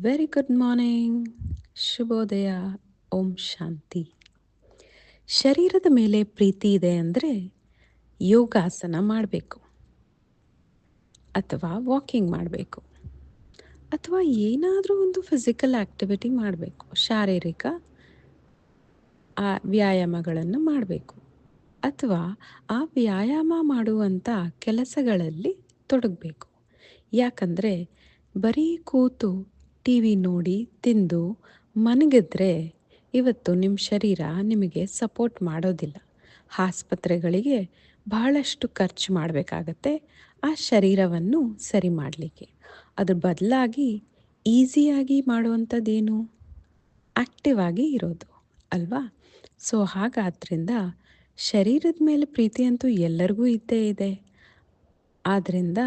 Very good morning ಶುಭೋದಯ. ಓಂ ಶಾಂತಿ. ಶರೀರದ ಮೇಲೆ ಪ್ರೀತಿ ಇದೆ ಅಂದರೆ ಯೋಗಾಸನ ಮಾಡಬೇಕು. ಅಥವಾ ವಾಕಿಂಗ್ ಮಾಡಬೇಕು. ಅಥವಾ ಏನಾದರೂ ಒಂದು ಫಿಸಿಕಲ್ ಆ್ಯಕ್ಟಿವಿಟಿ ಮಾಡಬೇಕು. ಶಾರೀರಿಕ, ಆ, ವ್ಯಾಯಾಮಗಳನ್ನು ಮಾಡಬೇಕು. ಅಥವಾ ಆ ವ್ಯಾಯಾಮ ಮಾಡುವಂಥ ಕೆಲಸಗಳಲ್ಲಿ ತೊಡಗಬೇಕು. ಯಾಕಂದರೆ ಬರೀ ಕೂತು ಟಿ ವಿ ನೋಡಿ ತಿಂದು ಮನಗಿದ್ರೆ ಇವತ್ತು ನಿಮ್ಮ ಶರೀರ ನಿಮಗೆ ಸಪೋರ್ಟ್ ಮಾಡೋದಿಲ್ಲ. ಆಸ್ಪತ್ರೆಗಳಿಗೆ ಬಹಳಷ್ಟು ಖರ್ಚು ಮಾಡಬೇಕಾಗತ್ತೆ. ಆ ಶರೀರವನ್ನು ಸರಿ ಮಾಡಲಿಕ್ಕೆ. ಅದ್ರ ಬದಲಾಗಿ ಈಸಿಯಾಗಿ ಮಾಡುವಂಥದ್ದೇನು? ಆ್ಯಕ್ಟಿವ್ ಆಗಿ ಇರೋದು, ಅಲ್ವಾ? ಸೊ, ಹಾಗಾದ್ರಿಂದ ಶರೀರದ ಮೇಲೆ ಪ್ರೀತಿ ಅಂತೂ ಎಲ್ಲರಿಗೂ ಇದ್ದೇ ಇದೆ. ಆದ್ದರಿಂದ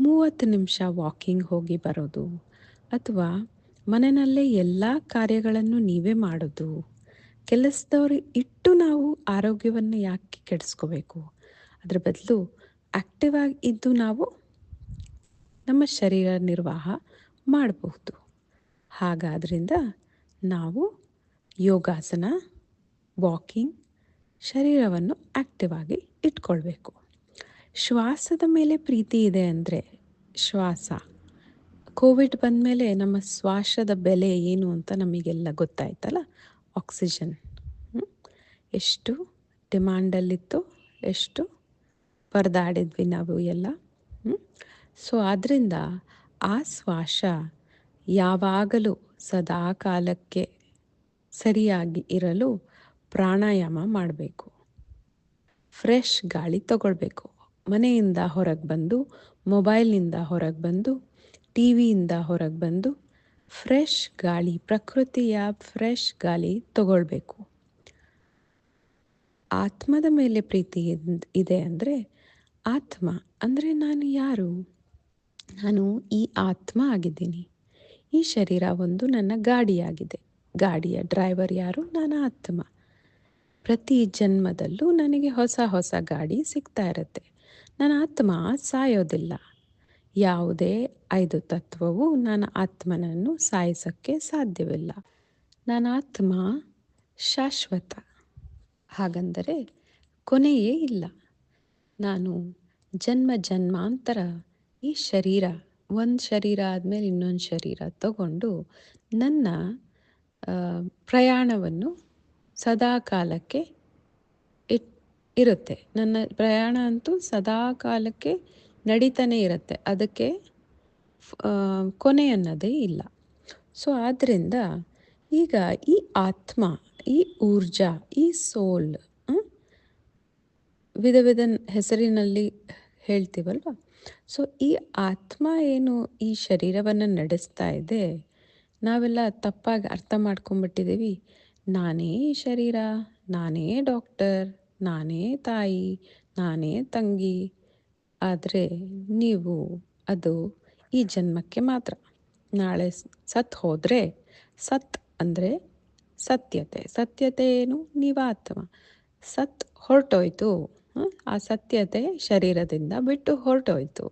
ಮೂವತ್ತು ನಿಮಿಷ ವಾಕಿಂಗ್ ಹೋಗಿ ಬರೋದು ಅಥವಾ ಮನೆಯಲ್ಲೇ ಎಲ್ಲ ಕಾರ್ಯಗಳನ್ನು ನೀವೇ ಮಾಡೋದು. ಕೆಲಸದವ್ರು ಇಟ್ಟು ನಾವು ಆರೋಗ್ಯವನ್ನು ಯಾಕೆ ಕೆಡಿಸ್ಕೋಬೇಕು? ಅದರ ಬದಲು ಆ್ಯಕ್ಟಿವ್ ಆಗಿ ಇದ್ದು ನಾವು ನಮ್ಮ ಶರೀರ ನಿರ್ವಾಹ ಮಾಡಬಹುದು. ಹಾಗಾದ್ರಿಂದ ನಾವು ಯೋಗಾಸನ ವಾಕಿಂಗ್ ಶರೀರವನ್ನು ಆ್ಯಕ್ಟಿವ್ ಆಗಿ ಇಟ್ಕೊಳ್ಬೇಕು. ಶ್ವಾಸದ ಮೇಲೆ ಪ್ರೀತಿ ಇದೆ ಅಂದರೆ ಶ್ವಾಸ ಕೋವಿಡ್ ಬಂದಮೇಲೆ ನಮ್ಮ ಶ್ವಾಸದ ಬೆಲೆ ಏನು ಅಂತ ನಮಗೆಲ್ಲ ಗೊತ್ತಾಯ್ತಲ್ಲ? ಆಕ್ಸಿಜನ್. ಎಷ್ಟು ಡಿಮ್ಯಾಂಡಲ್ಲಿತ್ತು ಎಷ್ಟು ಪರದಾಡಿದ್ವಿ ನಾವು ಎಲ್ಲ. ಸೊ ಆದ್ದರಿಂದ ಆ ಶ್ವಾಸ ಯಾವಾಗಲೂ ಸದಾ ಕಾಲಕ್ಕೆ ಸರಿಯಾಗಿ ಇರಲು ಪ್ರಾಣಾಯಾಮ ಮಾಡಬೇಕು. ಫ್ರೆಶ್ ಗಾಳಿ ತಗೊಳ್ಬೇಕು. ಮನೆಯಿಂದ ಹೊರಗೆ ಬಂದು, ಮೊಬೈಲ್ನಿಂದ ಹೊರಗೆ ಬಂದು ಟಿ ವಿಯಿಂದ ಹೊರಗೆ ಬಂದು ಫ್ರೆಶ್ ಗಾಳಿ, ಪ್ರಕೃತಿಯ ಫ್ರೆಶ್ ಗಾಳಿ ತಗೊಳ್ಬೇಕು. ಆತ್ಮದ ಮೇಲೆ ಪ್ರೀತಿ ಇದೆ ಅಂದರೆ ಆತ್ಮ, ಅಂದರೆ ನಾನು ಯಾರು? ನಾನು ಈ ಆತ್ಮ ಆಗಿದ್ದೀನಿ. ಈ ಶರೀರ ಒಂದು ನನ್ನ ಗಾಡಿಯಾಗಿದೆ. ಗಾಡಿಯ ಡ್ರೈವರ್ ಯಾರು? ನಾನು ಆತ್ಮ. ಪ್ರತಿ ಜನ್ಮದಲ್ಲೂ ನನಗೆ ಹೊಸ ಹೊಸ ಗಾಡಿ ಸಿಗ್ತಾ ಇರುತ್ತೆ. ನನ್ನ ಆತ್ಮ, ಸಾಯೋದಿಲ್ಲ. ಯಾವುದೇ ಐದು ತತ್ವವು ನನ್ನ ಆತ್ಮನನ್ನು ಸಾಯಿಸೋಕ್ಕೆ ಸಾಧ್ಯವಿಲ್ಲ. ನನ್ನ ಆತ್ಮ ಶಾಶ್ವತ. ಹಾಗಂದರೆ ಕೊನೆಯೇ ಇಲ್ಲ. ನಾನು ಜನ್ಮ ಜನ್ಮಾಂತರ ಈ ಶರೀರ, ಒಂದು ಶರೀರ ಆದಮೇಲೆ ಇನ್ನೊಂದು ಶರೀರ ತಗೊಂಡು ನನ್ನ ಪ್ರಯಾಣವನ್ನು ಸದಾ ಕಾಲಕ್ಕೆ ಇರುತ್ತೆ. ನನ್ನ ಪ್ರಯಾಣ ಅಂತೂ ಸದಾ ಕಾಲಕ್ಕೆ ನಡೀತಾನೆ ಇರುತ್ತೆ. ಅದಕ್ಕೆ ಕೊನೆ ಅನ್ನೋದೇ ಇಲ್ಲ. ಸೊ ಆದ್ದರಿಂದ ಈಗ ಈ ಆತ್ಮ, ಈ ಊರ್ಜಾ, ಈ ಸೋಲ್ ವಿಧ ವಿಧ ಹೆಸರಿನಲ್ಲಿ ಹೇಳ್ತೀವಲ್ವ? ಸೊ ಈ ಆತ್ಮ ಏನು ಈ ಶರೀರವನ್ನು ನಡೆಸ್ತಾ ಇದೆ, ನಾವೆಲ್ಲ ತಪ್ಪಾಗಿ ಅರ್ಥ ಮಾಡ್ಕೊಂಬಿಟ್ಟಿದ್ದೀವಿ ನಾನೇ ಶರೀರ, ನಾನೇ ಡಾಕ್ಟರ್, ನಾನೇ ತಾಯಿ, ನಾನೇ ತಂಗಿ ಆದರೆ ನೀವು ಅದು ಈ ಜನ್ಮಕ್ಕೆ ಮಾತ್ರ. ನಾಳೆ ಸತ್ ಹೋದರೆ ಸತ್ ಅಂದರೆ ಸತ್ಯತೆ. ಸತ್ಯತೆ ಏನು? ನೀವಾತ್ಮ ಸತ್ ಹೊರಟೋಯ್ತು. ಆ ಸತ್ಯತೆ ಶರೀರದಿಂದ ಬಿಟ್ಟು ಹೊರಟೋಯ್ತು.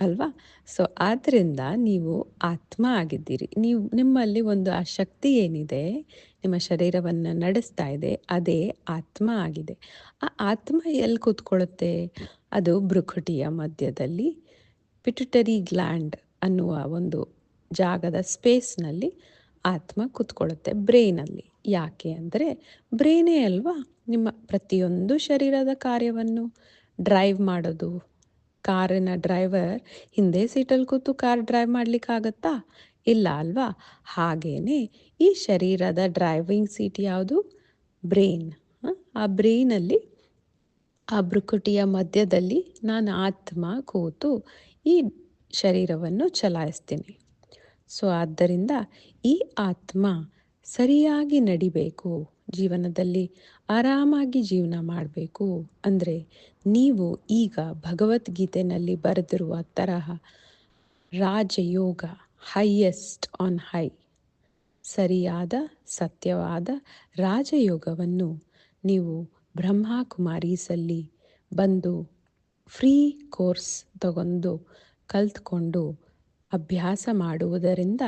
ಅಲ್ವಾ? ಸೊ ಆದ್ದರಿಂದ ನೀವು ಆತ್ಮ ಆಗಿದ್ದೀರಿ. ನೀವು, ನಿಮ್ಮಲ್ಲಿ ಒಂದು ಆ ಶಕ್ತಿ ಏನಿದೆ? ನಿಮ್ಮ ಶರೀರವನ್ನು ನಡೆಸ್ತಾ ಇದೆ. ಅದೇ ಆತ್ಮ ಆಗಿದೆ. ಆ ಆತ್ಮ ಎಲ್ಲಿ ಕೂತ್ಕೊಳ್ಳುತ್ತೆ? ಅದು ಭ್ರುಕುಟಿಯ ಮಧ್ಯದಲ್ಲಿ ಪಿಟುಟರಿ ಗ್ಲ್ಯಾಂಡ್ ಅನ್ನುವ ಒಂದು ಜಾಗದ ಸ್ಪೇಸ್ನಲ್ಲಿ ಆತ್ಮ ಕೂತ್ಕೊಳ್ಳುತ್ತೆ, ಬ್ರೈನಲ್ಲಿ. ಯಾಕೆ ಅಂದರೆ ಬ್ರೈನೇ ಅಲ್ವಾ ನಿಮ್ಮ ಪ್ರತಿಯೊಂದು ಶರೀರದ ಕಾರ್ಯವನ್ನು? ಡ್ರೈವ್ ಮಾಡೋದು. ಕಾರಿನ ಡ್ರೈವರ್ ಹಿಂದೆ ಸೀಟಲ್ಲಿ ಕೂತು ಕಾರ್ ಡ್ರೈವ್ ಮಾಡಲಿಕ್ಕಾಗತ್ತಾ? ಇಲ್ಲ ಅಲ್ವಾ? ಹಾಗೇ ಈ ಶರೀರದ ಡ್ರೈವಿಂಗ್ ಸೀಟ್ ಯಾವುದು? ಬ್ರೈನ್. ಆ ಬ್ರೈನಲ್ಲಿ ಆ ಭ್ರುಕುಟಿಯ ಮಧ್ಯದಲ್ಲಿ ನಾನು ಆತ್ಮ ಕೂತು ಈ ಶರೀರವನ್ನು ಚಲಾಯಿಸ್ತೀನಿ. ಸೊ, ಆದ್ದರಿಂದ ಈ ಆತ್ಮ ಸರಿಯಾಗಿ ನಡಿಬೇಕು, ಜೀವನದಲ್ಲಿ ಆರಾಮಾಗಿ ಜೀವನ ಮಾಡಬೇಕು ಅಂದರೆ ನೀವು ಈಗ ಭಗವದ್ಗೀತೆಯಲ್ಲಿ ಬರೆದಿರುವ ತರಹ ರಾಜಯೋಗ ಹೈಯೆಸ್ಟ್ ಆನ್ ಹೈ ಸರಿಯಾದ ಸತ್ಯವಾದ ರಾಜಯೋಗವನ್ನು ನೀವು ಬ್ರಹ್ಮಕುಮಾರೀಸಲ್ಲಿ ಬಂದು ಫ್ರೀ ಕೋರ್ಸ್ ತಗೊಂಡು ಕಲ್ತ್ಕೊಂಡು ಅಭ್ಯಾಸ ಮಾಡುವುದರಿಂದ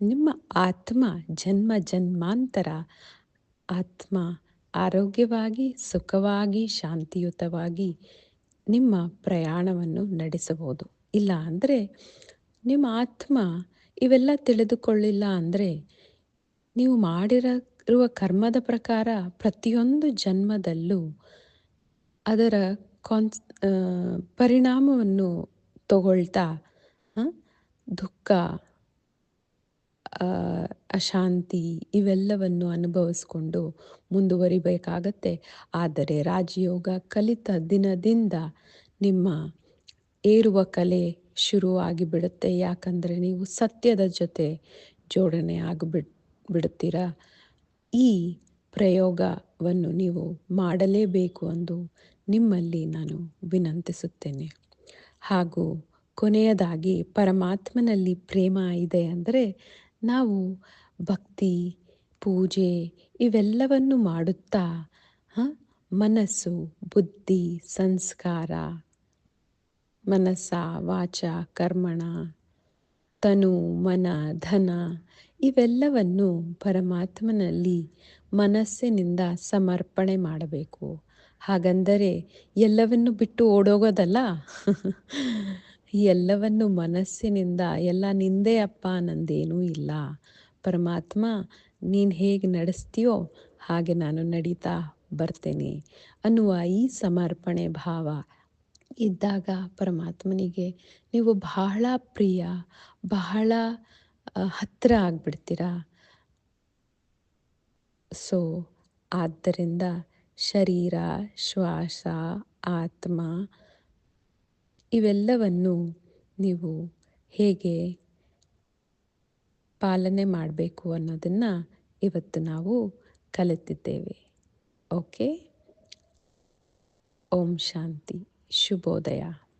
ನಿಮ್ಮ ಆತ್ಮ ಜನ್ಮ ಜನ್ಮಾಂತರ, ಆತ್ಮ ಆರೋಗ್ಯವಾಗಿ, ಸುಖವಾಗಿ, ಶಾಂತಿಯುತವಾಗಿ ನಿಮ್ಮ ಪ್ರಯಾಣವನ್ನು ನಡೆಸಬಹುದು. ಇಲ್ಲ ಅಂದರೆ ನಿಮ್ಮ ಆತ್ಮ ಇವೆಲ್ಲ ತಿಳಿದುಕೊಳ್ಳಿಲ್ಲ ಅಂದರೆ ನೀವು ಮಾಡಿರುವ ಕರ್ಮದ ಪ್ರಕಾರ ಪ್ರತಿಯೊಂದು ಜನ್ಮದಲ್ಲೂ ಅದರ ಕಾನ್ಸ್ ಪರಿಣಾಮವನ್ನು ತಗೊಳ್ತಾ ದುಃಖ ಅಶಾಂತಿ ಇವೆಲ್ಲವನ್ನು ಅನುಭವಿಸ್ಕೊಂಡು ಮುಂದುವರಿಬೇಕಾಗತ್ತೆ. ಆದರೆ ರಾಜಯೋಗ ಕಲಿತ ದಿನದಿಂದ ನಿಮ್ಮ ಏರುವ ಕಲೆ ಶುರುವಾಗಿ ಬಿಡುತ್ತೆ ಯಾಕಂದರೆ ನೀವು ಸತ್ಯದ ಜೊತೆ ಜೋಡಣೆ ಆಗಿಬಿಡ್, ಬಿಡುತ್ತೀರ? ಈ ಪ್ರಯೋಗವನ್ನು ನೀವು ಮಾಡಲೇಬೇಕು ಎಂದು ನಿಮ್ಮಲ್ಲಿ ನಾನು ವಿನಂತಿಸುತ್ತೇನೆ. ಹಾಗೂ ಕೊನೆಯದಾಗಿ ಪರಮಾತ್ಮನಲ್ಲಿ ಪ್ರೇಮ ಇದೆ ಅಂದರೆ ನಾವು ಭಕ್ತಿ, ಪೂಜೆ ಇವೆಲ್ಲವನ್ನು ಮಾಡುತ್ತಾ ಮನಸ್ಸು, ಬುದ್ಧಿ, ಸಂಸ್ಕಾರ, ಮನಸ್ಸ, ವಾಚ, ಕರ್ಮಣ, ತನು, ಮನ, ಧನ ಇವೆಲ್ಲವನ್ನು ಪರಮಾತ್ಮನಲ್ಲಿ ಮನಸ್ಸಿನಿಂದ ಸಮರ್ಪಣೆ ಮಾಡಬೇಕು. ಹಾಗಂದರೆ ಎಲ್ಲವನ್ನು ಬಿಟ್ಟು ಓಡೋಗೋದಲ್ಲ? ಎಲ್ಲವನ್ನು ಮನಸ್ಸಿನಿಂದ, ಎಲ್ಲ ನಿಂದೆ ಅಪ್ಪ ನಂದೇನೂ ಇಲ್ಲ. ಪರಮಾತ್ಮ, ನೀನು ಹೇಗೆ ನಡೆಸ್ತೀಯೋ ಹಾಗೆ ನಾನು ನಡೀತಾ ಬರ್ತೇನೆ ಅನ್ನುವ ಈ ಸಮರ್ಪಣೆ ಭಾವ ಇದ್ದಾಗ ಪರಮಾತ್ಮನಿಗೆ, ನೀವು ಬಹಳ ಪ್ರಿಯ, ಬಹಳ ಹತ್ತಿರ ಆಗ್ಬಿಡ್ತೀರಾ? ಸೊ ಆದ್ದರಿಂದ ಶರೀರ, ಶ್ವಾಸ, ಆತ್ಮ ಇವೆಲ್ಲವನ್ನು ನೀವು ಹೇಗೆ ಪಾಲನೆ ಮಾಡಬೇಕು ಅನ್ನೋದನ್ನು ಇವತ್ತು ನಾವು ಕಲಿತಿದ್ದೇವೆ. ಓಕೆ ಓಂ ಶಾಂತಿ. ಶುಭೋದಯ.